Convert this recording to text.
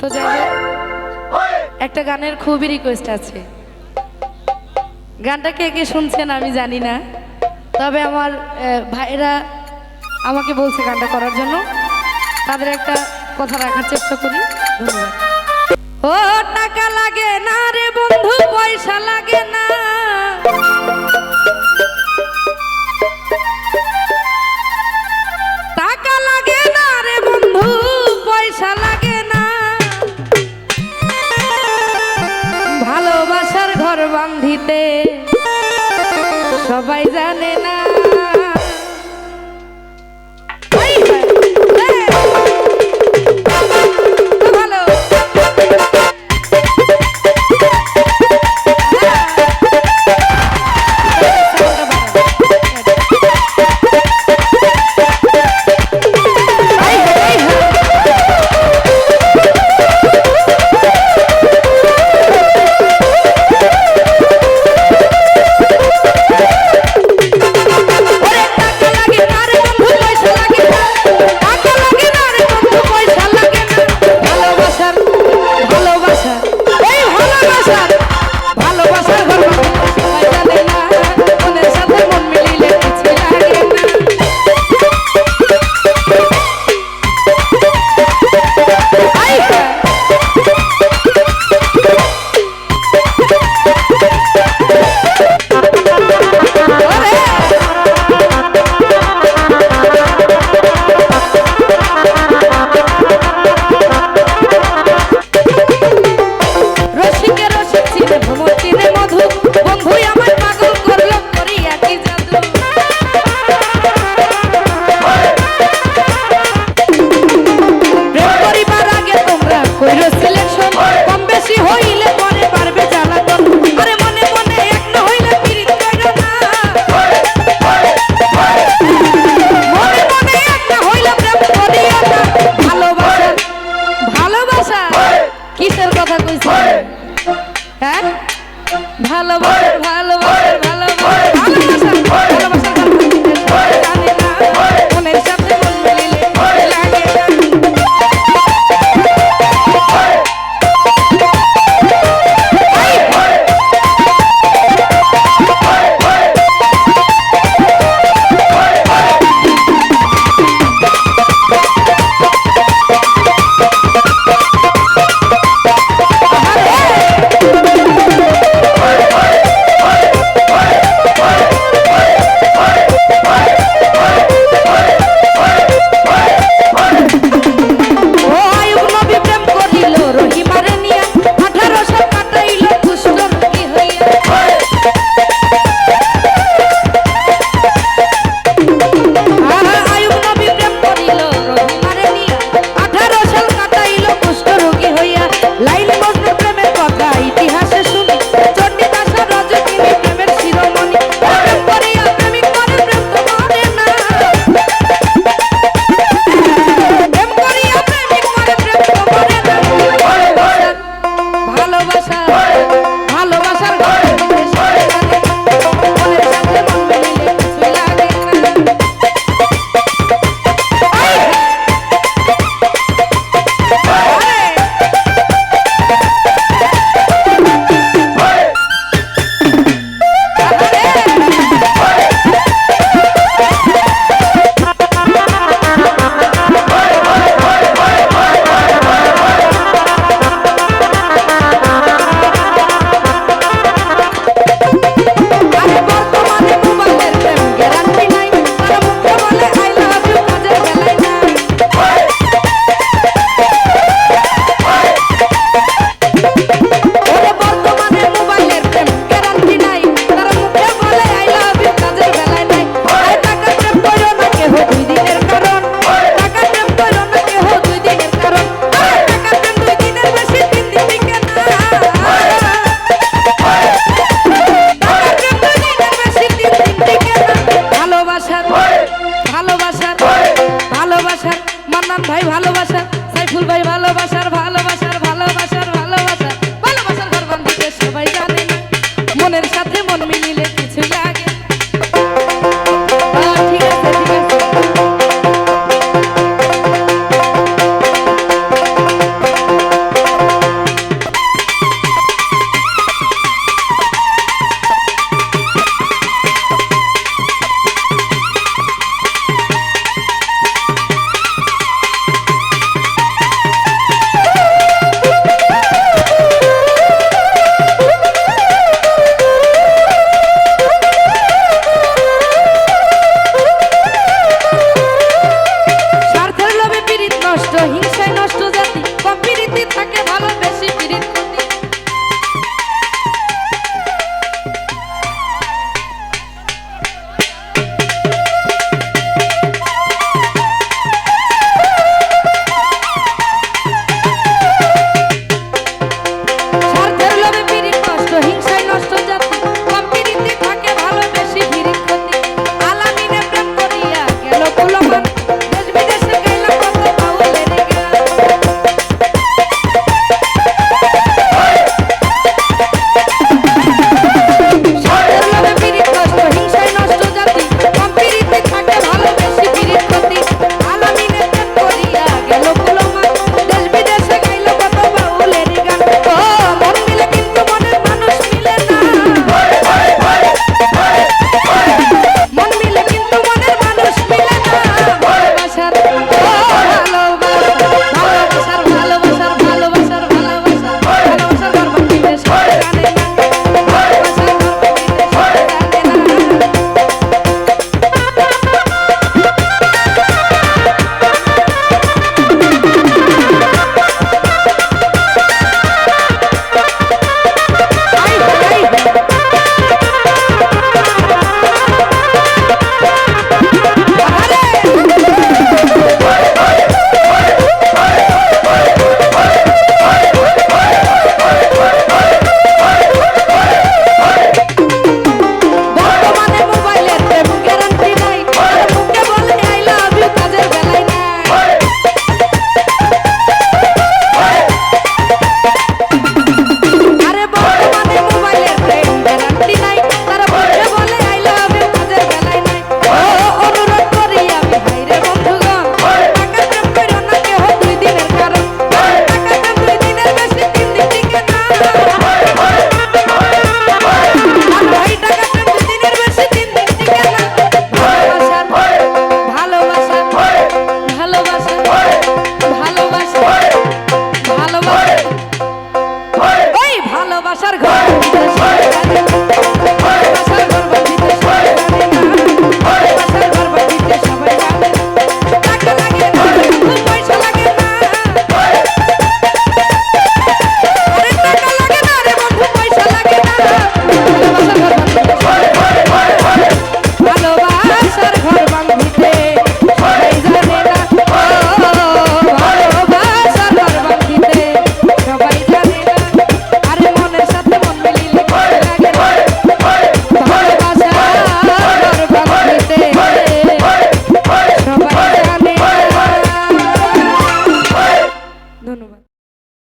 তো যাই হোক, একটা গানের খুবই রিকোয়েস্ট আছে। গানটা কে কে শুনছেন আমি জানি না, তবে আমার ভাইরা আমাকে বলছে গানটা করার জন্য। তাদের একটা কথা রাখার চেষ্টা করি। ধন্যবাদ। ও টাকা লাগে না রে বন্ধু, পয়সা লাগে না। বান্ধিতে সবাই জানে না